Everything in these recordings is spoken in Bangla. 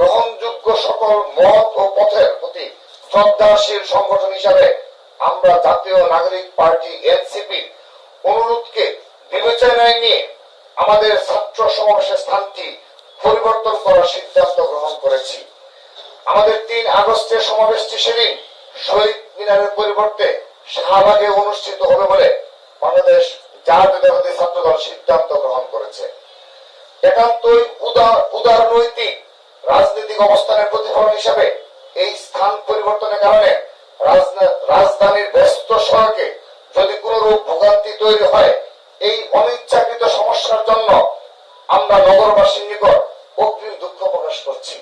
গ্রহণযোগ্য সকল মত ও পথের প্রতি শ্রদ্ধাশীল সংগঠন হিসাবে আমরা জাতীয় নাগরিক পার্টি এনসিপি অনুরোধকে বিবেচনায় নিয়ে আমাদের ছাত্র সমাবেশের স্থানটি পরিবর্তন করার সিদ্ধান্ত গ্রহণ করেছি। আমাদের তিন আগস্টের সমাবেশটি সেদিন শহীদ মিনারের পরিবর্তে শাহবাগে অনুষ্ঠিত হবে বলে বাংলাদেশ জাতীয়তাবাদী ছাত্রদল সিদ্ধান্ত গ্রহণ করেছে। একান্তই উদার উদারনৈতিক রাজনৈতিক অবস্থানের প্রতিফলন হিসাবে এই স্থান পরিবর্তনের কারণে রাজধানীর ব্যস্ত সড়কে যদি কোন রূপ ভোগান্তি তৈরি হয়, এই অনিচ্ছাকৃত সমস্যার জন্য আমরা নগরবাসীর নিকট অগ্রিম দুঃখ প্রকাশ করছি।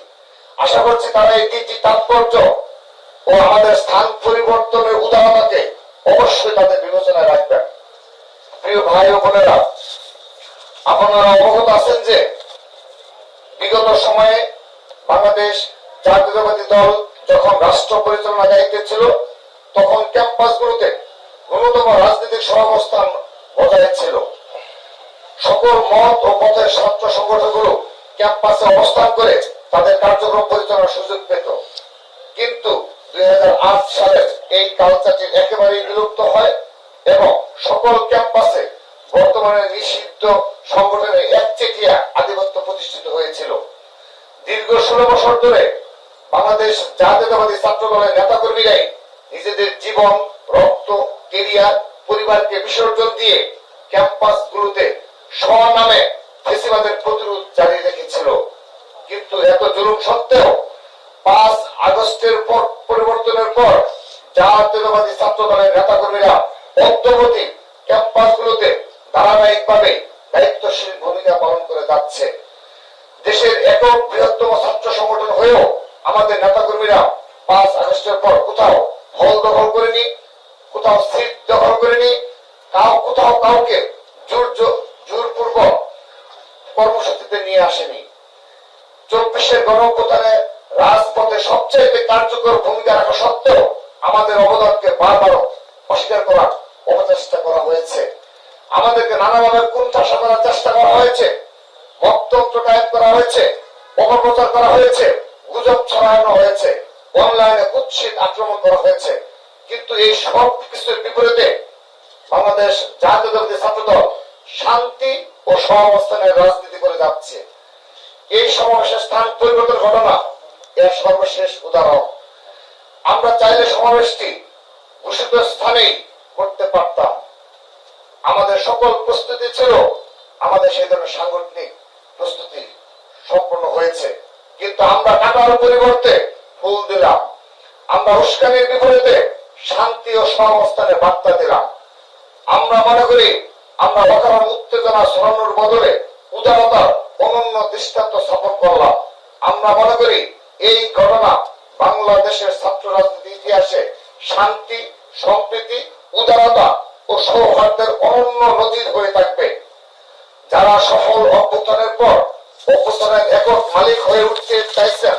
আশা করছি তারা এই তিনটি তাৎপর্য ও আমাদের স্থান পরিবর্তনের উদাহরণকে অবশ্যই তাদের বিবেচনায় রাখবেন। প্রিয় ভাই ও বোনেরা, আপনারা অবগত আছেন যে বিগত সময়ে বাংলাদেশ জাতীয়তাবাদী দল যখন রাষ্ট্র পরিচালনা দায়িত্বে ছিল, তখন ক্যাম্পাসগুলোতে ন্যূনতম রাজনৈতিক সহাবস্থান বজায় ছিল। সকল মত ও পথের ছাত্র সংগঠনগুলো ক্যাম্পাসে অবস্থান করে তাদের কার্যক্রম পরিচালনার সুযোগ পেত। কিন্তু দুই সালের এই কালচারটি একেবারেই বিলুপ্ত হয় এবং সকল ক্যাম্পাসে বর্তমানে নিষিদ্ধ সংগঠনের একচেটিয়া আধিপত্য প্রতিষ্ঠিত হয়েছিল। দীর্ঘ ষোলো বছর ধরে বাংলাদেশ জাতীয়তাবাদী ছাত্র দলের নেতাকর্মীরাই নিজেদের জীবন, রক্ত, কেরিয়ার, পরিবারকে বিসর্জন দিয়ে ক্যাম্পাসগুলোতে স্বনামে ফেসিবাদের প্রতিরোধ জারি রেখেছিল। কিন্তু এত সত্ত্বেও পাঁচ আগস্টের পর, পরিবর্তনের পর জাতীয়তাবাদী ছাত্র দলের নেতাকর্মীরা অদ্যবধি ক্যাম্পাসগুলোতে ধারাবাহিকভাবে দায়িত্বশীল ভূমিকা পালন করে যাচ্ছে। দেশের একক বৃহত্তম ছাত্র সংগঠন হয়েও আমাদের নেতাকর্মীরা পাঁচ আগস্টের পর কোথাও হল দখল করেনি, কোথাও সিট দখল করেনি, কাউ, কোথাও কাউকে জোর জো- কর্মসূচিতে নিয়ে আসেনি। চব্বিশের গণঅভ্যুত্থানে রাজপথে সবচেয়ে কার্যকর ভূমিকা রাখা সত্ত্বেও আমাদের অবদানকে বারবার অস্বীকার করার অপচেষ্টা করা হয়েছে। আমাদেরকে নানাভাবে কুণ্ঠাসা করার চেষ্টা করা হয়েছে। বক্তব্য কায়েম করা হয়েছে, অপপ্রচার করা হয়েছে, গুজব ছড়ানো হয়েছে, অনলাইনে কুৎসিত আক্রমণ করা হয়েছে। কিন্তু এই সব কিছুর বিপরীতে বাংলাদেশ জাতীয়তাবাদী ছাত্রদল, শান্তি ও সহাবস্থানের রাজনীতি করে যাচ্ছে। এই সমাবেশের স্থান পরিবর্তন ঘটনা, এর সর্বশেষ উদাহরণ। আমরা চাইলে সমাবেশটি ঘোষিত স্থানেই করতে পারতাম। আমাদের সকল প্রস্তুতি ছিল, আমাদের সেই ধরনের সাংগঠনিক প্রস্তুতি সম্পন্ন হয়েছে। কিন্তু আমরা টাকার পরিবর্তে ফুল দিলাম। আমরা উস্কানির বিপরীতে শান্তি ও সহাবস্থানের বার্তা দিলাম। আমরা মনে করি আমরা অকারণ উত্তেজনা ছড়ানোর বদলে উদারতার অনন্য দৃষ্টান্ত স্থাপন করলাম। আমরা মনে করি এই ঘটনা বাংলাদেশের ছাত্র রাজনীতি ইতিহাসে শান্তি, সম্প্রীতি, উদারতা ও সৌহার্দ্যের অনন্য নজির হয়ে থাকবে। যারা সফল অভ্যুত্থানের পর অভ্যুত্থানের একক মালিক হয়ে উঠতে চাইছেন,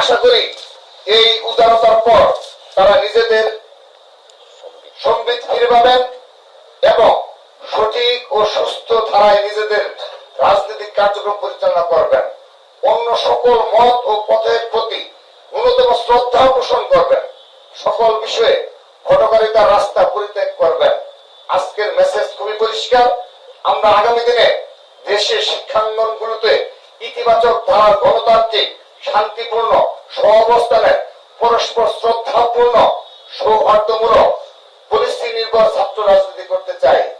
আশা করি এই উদারতার পর তারা নিজেদের সম্বিত ফিরে পাবেন এবং সঠিক ও সুস্থ ধারায় নিজেদের রাজনৈতিক কার্যক্রম পরিচালনা করবেন। অন্য সকল মত ও পথের প্রতি ন্যূনতম শ্রদ্ধা পোষণ করবেন। সকল বিষয়ে ঘটকারিতার রাস্তা পরিত্যাগ করবেন। আজকের মেসেজ খুবই পরিষ্কার। আমরা আগামী দিনে দেশের শিক্ষাঙ্গনগুলোতে ইতিবাচক ধারার গণতান্ত্রিক, শান্তিপূর্ণ, সহাবস্থানের পরস্পর শ্রদ্ধাপূর্ণ, সৌহার্দ্যমূলক পরিস্থিতি নির্ভর ছাত্র রাজনীতি করতে চাই।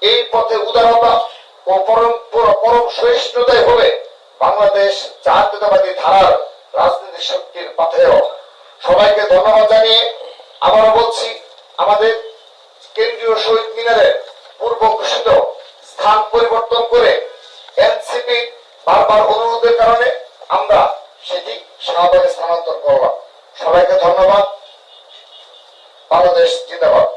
এই পথে উদারতা ও পরম পর- পরম সহিষ্ণুতাই হবে বাংলাদেশ জাতীয়তাবাদী ধারার রাজনীতি শক্তির পথেও সবাইকে ধন্যবাদ জানিয়ে আবারও বলছি, আমাদের কেন্দ্রীয় শহীদ মিনারের পূর্ব ঘোষিত স্থান পরিবর্তন করে এনসিপি বারবার অনুরোধের কারণে আমরা সেটি শাহবাগে স্থানান্তর করলাম। সবাইকে ধন্যবাদ। বাংলাদেশ জিন্দাবাদ।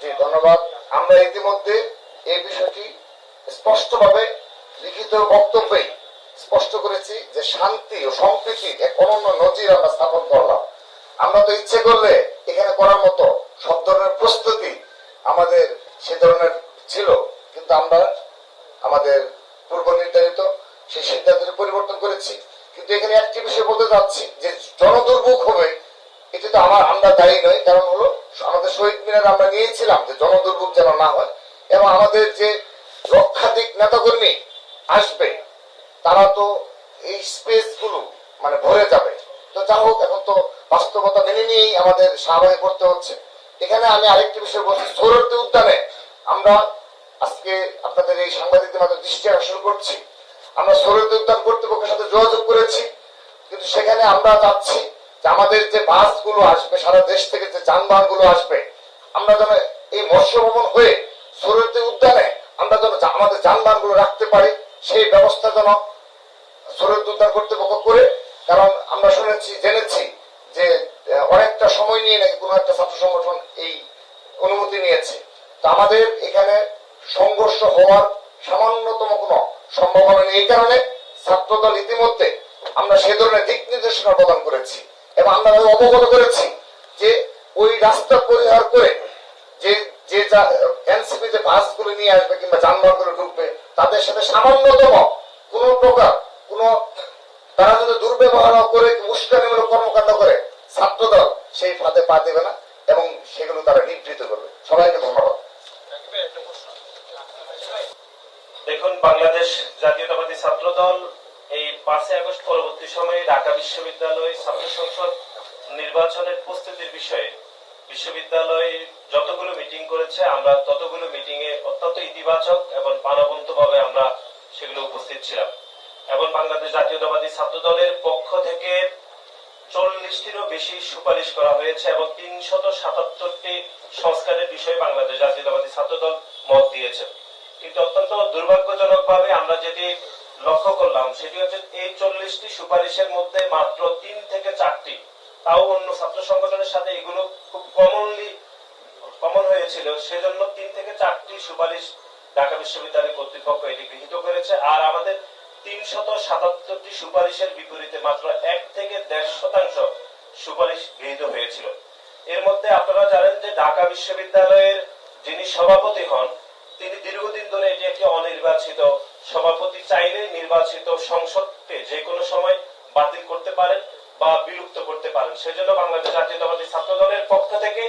জি, ধন্যবাদ। আমরা ইতিমধ্যে এই বিষয়টি স্পষ্টভাবে লিখিত বক্তব্যে স্পষ্ট করেছি যে শান্তি ও সম্প্রীতির এক অনন্য নজির আমরা স্থাপন করলাম। আমরা তো ইচ্ছে করলে এখানে করার মতো সব ধরনের প্রস্তুতি আমাদের সে ধরনের ছিল, কিন্তু আমরা আমাদের পূর্ব নির্ধারিত সেই সিদ্ধান্তের পরিবর্তন করেছি। কিন্তু এখানে একটি বিষয় বলতে যাচ্ছি যে জনদুর্ভোগ হবে, এটি তো আমার আমরা দায়ী নই, কারণ হলো আমাদের শহীদ মিনার আমরা নিয়েছিলাম যে জনদুর্ভোগ যেন না হয়, এবং আমাদের যে লক্ষাধিক নেতাকর্মী আসবে তারা তো এই স্পেসগুলো মানে ভরে যাবে। তো যা হোক, এখন তো বাস্তবতা মেনে নিয়েই আমাদের স্বাভাবিক করতে হচ্ছে। এখানে আমি আরেকটি বিষয় বলছি সৌরদ্দি উদ্যানে আমরা আজকে আপনাদের এই সাংবাদিকদের মাধ্যমে দৃষ্টি আকর্ষণ করছি। আমরা সৌরদ্দি উদ্যান কর্তৃপক্ষের সাথে যোগাযোগ করেছি, কিন্তু সেখানে আমরা চাচ্ছি যে আমাদের যে বাসগুলো আসবে, সারা দেশ থেকে যে যানবাহনগুলো আসবে, আমরা যেন এই মৎস্য ভবন হয়ে সৌরদ্দি উদ্যানে আমরা যেন আমাদের যানবাহনগুলো রাখতে পারি। সেই ব্যবস্থা যেন সৌরদ উদ্ধার কর্তৃপক্ষ করে, কারণ আমরা শুনেছি, জেনেছি যে অনেকটা সময় নিয়ে নাকি কোনো একটা ছাত্র সংগঠন এই অনুমতি নিয়েছে। তো আমাদের এখানে সংঘর্ষ হওয়ার সামান্যতম কোনো সম্ভাবনা নেই। এই কারণে ছাত্রদল ইতিমধ্যে আমরা সে ধরনের দিক নির্দেশনা প্রদান করেছি এবং আমরা অবগত করেছি যে ওই রাস্তা পরিহার করে যে যে এনসিপি যে বাসগুলো নিয়ে আসবে কিংবা যানবাহনগুলো তাদের সাথে সামান্যতম কোন প্রকার কোন তারা যদি দুর্ব্যবহার করে উস্কানিমূলক কর্মকাণ্ড করে, ছাত্রদল সেই ফাঁদে পা দেবে না এবং সেগুলো তারা নিবৃত করবে। সবাইকে ধন্যবাদ। দেখুন, বাংলাদেশ জাতীয়তাবাদী ছাত্র দল এই পাঁচই আগস্ট পরবর্তী সময়ে ঢাকা বিশ্ববিদ্যালয় ছাত্র সংসদ নির্বাচনের প্রস্তুতির বিষয়ে বিশ্ববিদ্যালয় যতগুলো মিটিং করেছে, আমরা ততগুলো মিটিং এ অত্যন্ত ইতিবাচক এবং প্রাণবন্ত ভাবে আমরা সেগুলো উপস্থিত ছিলাম। এবং বাংলাদেশ জাতীয়তাবাদী ছাত্র দলের পক্ষ থেকে চল্লিশটিরও বেশি সুপারিশ করা হয়েছে এবং তিনশত সাতাত্তরটি সংস্কারের বিষয়ে বাংলাদেশ জাতীয়তাবাদী ছাত্র দল মত দিয়েছে। কিন্তু অত্যন্ত দুর্ভাগ্যজনক ভাবে আমরা যেটি লক্ষ্য করলাম, সেটি হচ্ছে এই চল্লিশটি সুপারিশের মধ্যে মাত্র তিন থেকে চারটি তাও অন্য ছাত্র সংগঠনের সাথে এগুলো খুব কমনলি কমন হয়েছিল। সেজন্য তিন থেকে চারটি সুপারিশ ঢাকা বিশ্ববিদ্যালয় কর্তৃপক্ষ এটি গৃহীত করেছে। আর আমাদের তিনশত সাতাত্তরটি সুপারিশের বিপরীতে মাত্র এক থেকে দেড় শতাংশ সুপারিশ গৃহীত হয়েছিল। এর মধ্যে আপনারা জানেন যে ঢাকা বিশ্ববিদ্যালয়ের যিনি সভাপতি হন, তিনি দীর্ঘদিন ধরে এটি একটি অনির্বাচিত সভাপতি চাইলে নির্বাচিত সংসদকে যে কোনো সময় বাতিল করতে পারেন। বা বিলুপ্ত করতে পারেন। সেজন্য বাংলাদেশ জাতীয়তাবাদী ছাত্র দলের পক্ষ থেকে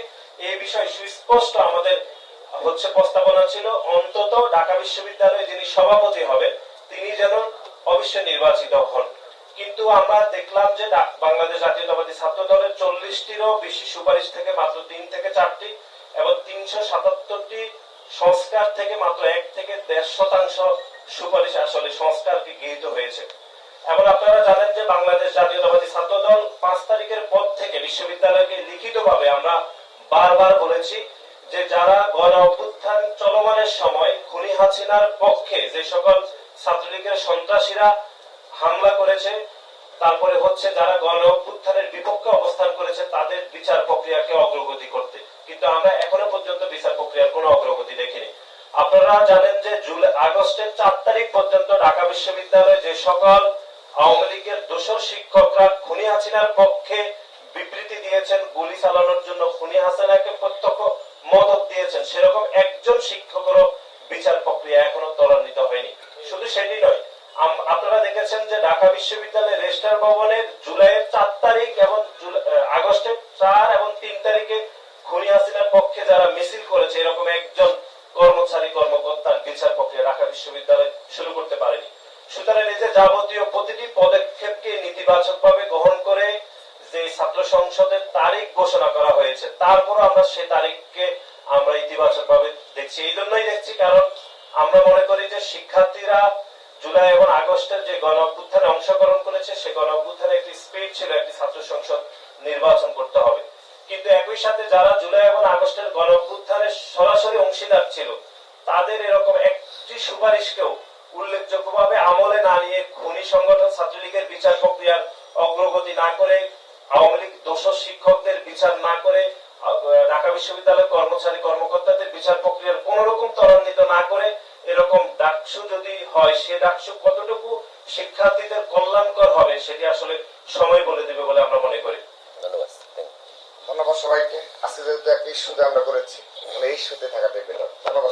এই বিষয় সুস্পষ্ট আমাদের হচ্ছে প্রস্তাবনা ছিল। অন্তত ঢাকা বিশ্ববিদ্যালয়ে যিনি সভাপতি হবেন, তিনি যেন অবশ্যই নির্বাচিত হন। কিন্তু আমরা দেখলাম যে বাংলাদেশ জাতীয়তাবাদী ছাত্র দলের চল্লিশটিরও বেশি সুপারিশ থেকে মাত্র তিন থেকে চারটি এবং তিনশো সাতাত্তরটি সংস্কার থেকে মাত্র এক থেকে দেড় শতাংশ সুপারিশ আসলে সংস্কারকে গৃহীত হয়েছে। এবং আপনারা জানেন যে বাংলাদেশ জাতীয়তাবাদী ছাত্র দল পাঁচ তারিখের পর থেকে বিশ্ববিদ্যালয়কে লিখিতভাবে আমরা বারবার বলেছি যে যারা গণ অভ্যুত্থান চলমানের সময় খুনি হাসিনার পক্ষে যে সকল ছাত্রলীগের সন্ত্রাসীরা হামলা করেছে, তারপরে হচ্ছে যারা গণ অভ্যুত্থানের বিপক্ষে অবস্থান করেছে, তাদের বিচার প্রক্রিয়াকে অগ্রগতি করতে। কিন্তু আমরা এখনও পর্যন্ত বিচার প্রক্রিয়ার কোনো অগ্রগতি দেখিনি। আপনারা জানেন যে জুলাই আগস্টের চার তারিখ পর্যন্ত ঢাকা বিশ্ববিদ্যালয়ে যে সকল আওয়ামী লীগের দোষর শিক্ষকরা খুনি হাসিনার পক্ষে বিবৃতি দিয়েছেন, গুলি চালানোর জন্য খুনি হাসিনাকে প্রত্যক্ষ মদত দিয়েছেন। সেরকম একজন শিক্ষকেরও বিচার প্রক্রিয়া এখনও ত্বরান্বিত হয়নি। শুধু সেটি নয় আপনারা দেখেছেন যে ঢাকা বিশ্ববিদ্যালয়ের রেজিস্ট্রার ভবনের জুলাইয়ের চার তারিখ এবং আগস্টের চার এবং তিন তারিখে খুনি হাসিনার পক্ষে যারা মিছিল করেছে, এরকম একজন কর্মচারী, কর্মকর্তার বিচার প্রক্রিয়া ঢাকা বিশ্ববিদ্যালয় শুরু করতে পারেনি। সুতরাং যে যাবতীয় প্রতিটি পদক্ষেপকে নেতিবাচক ভাবে গ্রহণ করে যে ছাত্র সংসদের তারিখ ঘোষণা করা হয়েছে, তারপরও আমরা সে তারিখকে আমরা ইতিবাচক ভাবে দেখছি। এই জন্যই দেখছি, কারণ আমরা মনে করি যে শিক্ষার্থীরা জুলাই এবং আগস্টের যে গণ অভ্যুত্থানে অংশগ্রহণ করেছে, সে গণ অভ্যুত্থানে একটি স্পিড ছিল একটি ছাত্র সংসদ নির্বাচন করতে হবে। কিন্তু একই সাথে যারা জুলাই এবং আগস্টের গণ অভ্যুত্থানের সরাসরি অংশীদার ছিল, তাদের এরকম একটি সুপারিশকেও উল্লেখযোগ্যভাবে আমলে না নিয়ে খুনি সংগঠন ছাত্রলীগের বিচার প্রক্রিয়ার অগ্রগতি না করে আওয়ামী লীগ দোষর শিক্ষকদের বিচার না করে ঢাকা বিশ্ববিদ্যালয়ের কর্মচারী কর্মকর্তাদের বিচার প্রক্রিয়ার কোন রকম ত্বরান্বিত না করে এরকম ডাকসু যদি হয় সে ডাকসু কতটুকু শিক্ষার্থীদের কল্যাণকর হবে সেটি আসলে সময় বলে দেবে বলে আমরা মনে করি। ধন্যবাদ ধন্যবাদ সবাইকে। আজকে যেহেতু একটা ইস্যুতে আমরা করেছি মানে এই নিঃশুদ্ধ থাকাটাই বেটার ধন্যবাদ